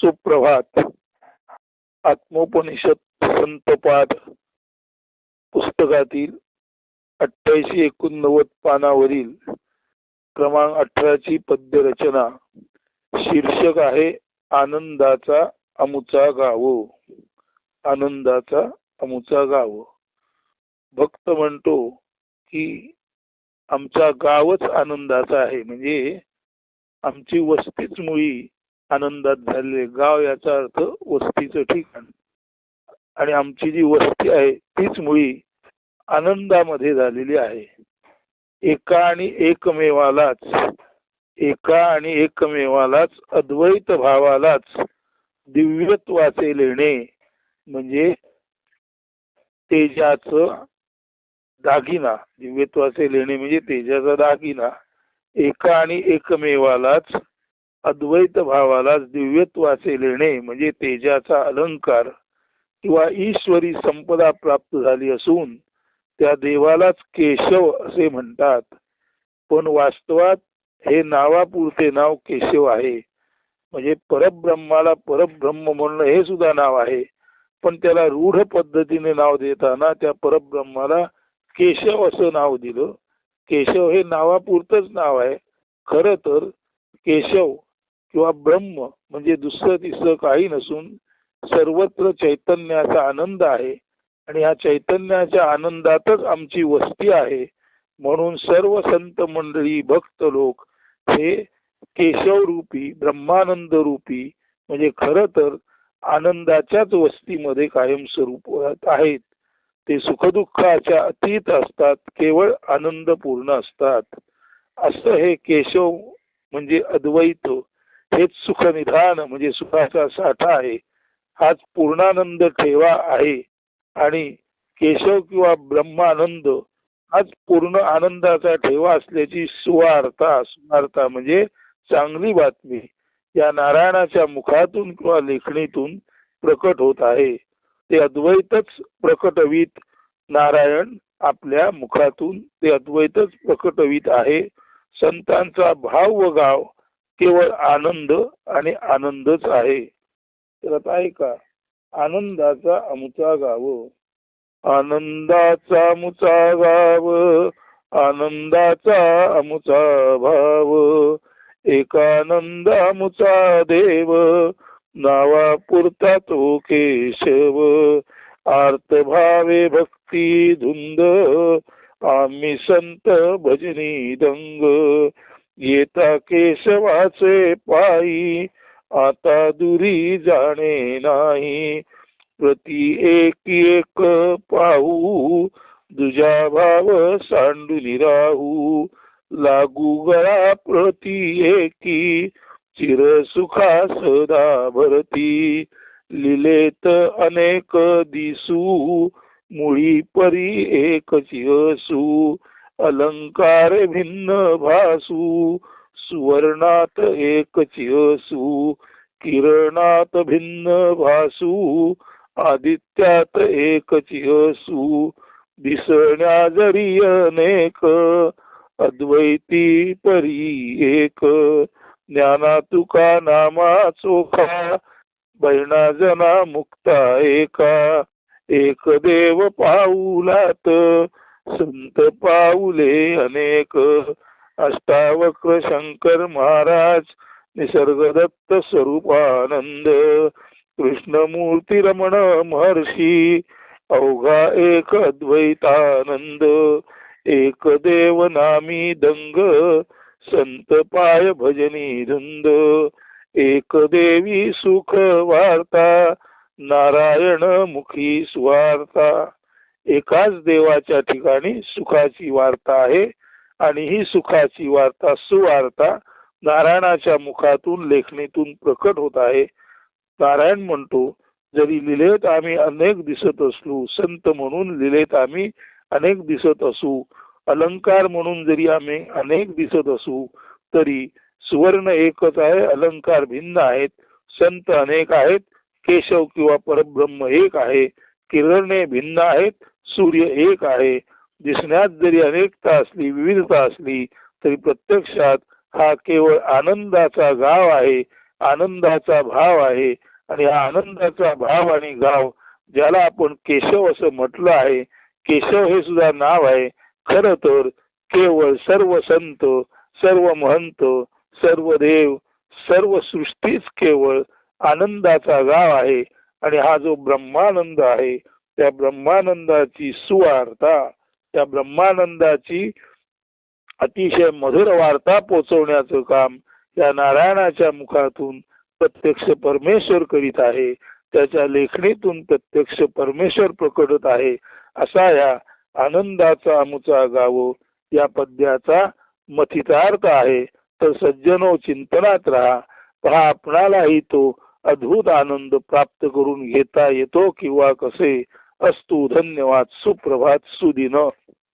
सुप्रभात. आत्मोपनिषद संतपाद. पुस्तकातील अठ्ठ्याऐंशी एकोणनव्वद पानावरील क्रमांक अठराची पद्य रचना शीर्षक आहे आनंदाचा अमुचा गाव. आनंदाचा अमुचा गाव. भक्त म्हणतो की आमचा गावच आनंदाचा आहे. म्हणजे आमची वस्तीच मुळी आनंदात झालेले. गाव याचा अर्थ वस्तीचं ठिकाण. आणि आमची जी वस्ती आहे तीच मुळी आनंदामध्ये झालेली आहे. एका आणि एकमेवालाच एका आणि एकमेवालाच अद्वैत भावालाच दिव्यत्वाचे लेणे म्हणजे तेजाचं दागिना. दिव्यत्वाचे लेणे म्हणजे तेजाचा दागिना. एका आणि एकमेवालाच अद्वैत भावालाच दिव्यत्वाचे लेणे म्हणजे तेजाचा अलंकार किंवा ईश्वरी संपदा प्राप्त झाली असून त्या देवालाच केशव असे म्हणतात. पण वास्तवात हे नावापुरते नाव केशव आहे. म्हणजे परब्रह्माला परब्रह्म म्हणणं हे सुद्धा नाव आहे. पण त्याला रूढ पद्धतीने नाव देताना त्या परब्रह्माला केशव असं नाव दिलं. केशव हे नावापुरतच नाव आहे. खरं तर केशव किंवा ब्रह्म म्हणजे दुसरं तिसरं काही नसून सर्वत्र चैतन्याचा आनंद आहे. आणि या चैतन्याच्या आनंदातच आमची वस्ती आहे. म्हणून सर्व संत मंडळी भक्त लोक हे केशवरूपी ब्रह्मानंद रूपी म्हणजे खर तर आनंदाच्याच वस्तीमध्ये कायमस्वरूप आहेत. ते सुखदुःखाच्या अतीत असतात केवळ आनंदपूर्ण असतात. असं हे केशव म्हणजे अद्वैत हेच सुखनिधान म्हणजे सुखाचा साठा आहे. हाच पूर्णानंद ठेवा आहे. आणि केशव किंवा ब्रह्मानंद हाच पूर्ण आनंदाचा ठेवा असल्याची सुवार्ता सुवार्ता म्हणजे चांगली बातमी या नारायणाच्या मुखातून किंवा लेखणीतून प्रकट होत आहे. ते अद्वैतच प्रकटवीत नारायण आपल्या मुखातून ते अद्वैतच प्रकटवीत आहे. संतांचा भाव व गाव केवळ आनंद आणि आनंदच आहे. तर आता ऐका. आनंदाचा अमुचा गाव. आनंदाचा मुचा गाव. आनंदाचा अमुचा भाव. एकानंद अमुचा देव. नावा पुरता तो केशव. आर्त भावे भक्ती धुंद. आम्ही संत भजनी दंग. येता केशवाचे पायी आता दुरी जाणे नाही. प्रति एक एक पाहू दुजा भाव सांडून राहू. लागू गळा प्रति एकी चिर सुखा सदा भरती. लिलेत अनेक दिसू मुळी परी एक चिरसू. अलंकार भिन्न भासू सुवर्णात एकची असू किरणात भिन्न भासू आदित्यात एकची असू दिसण्या जरी अनेक अद्वैती परी एक ज्ञाना तुका नामा चोखा बहिणा जना मुक्ता एका एक देव पाऊलात संत पाऊले अनेक. अष्टावक्र शंकर महाराज निसर्गदत्त स्वरूपानंद कृष्णमूर्ती रमण महर्षी अवघा एक अद्वैतानंद एक देव नामी दंग संत पाय भजनी धुंद एक देवी सुख वार्ता नारायण मुखी स्वार्था एकाच देवाच्या ठिकाणी सुखाची वार्ता आहे आणि ही सुखाची वार्ता सुवार्ता नारायणाच्या मुखातून लेखणीतून प्रकट होत आहे. नारायण म्हणतो जरी लिलेत आम्ही अनेक दिसत असलो संत म्हणून लिलेत आम्ही अनेक दिसत असू अलंकार म्हणून जरी आम्ही अनेक दिसत असू तरी सुवर्ण एकच आहे अलंकार भिन्न आहेत संत अनेक आहेत केशव किंवा परब्रह्म एक आहे किरणे भिन्न आहेत सूर्य एक आहे. दिसण्यात जरी अनेकता असली विविधता असली तरी प्रत्यक्षात हा केवळ आनंदाचा गाव आहे आनंदाचा भाव आहे. आणि हा आनंदाचा भाव आणि गाव ज्याला आपण केशव असं म्हटलं आहे केशव हे सुद्धा नाव आहे. खर तर केवळ सर्व संत सर्व महंत सर्व देव सर्व सृष्टीच केवळ आनंदाचा गाव आहे. आणि हा जो ब्रह्मानंद आहे त्या ब्रह्मानंदाची सुवार्ता त्या ब्रह्मानंदाची अतिशय मधुर वार्ता पोचवण्याचं काम या नारायणाच्या मुखातून प्रत्यक्ष परमेश्वर करीत आहे. त्याच्या लेखणीतून प्रत्यक्ष परमेश्वर प्रकटत आहे. असा या आनंदाचा आमुचा गावो या पद्याचा मथितार्थ आहे. तर सज्जनो चिंतनात राहा. पहा आपणालाही तो अद्भुत आनंद प्राप्त करून घेता येतो किंवा कसे? અસ્તુ ધન્યવાદ સુપ્રભાત સુદીનો.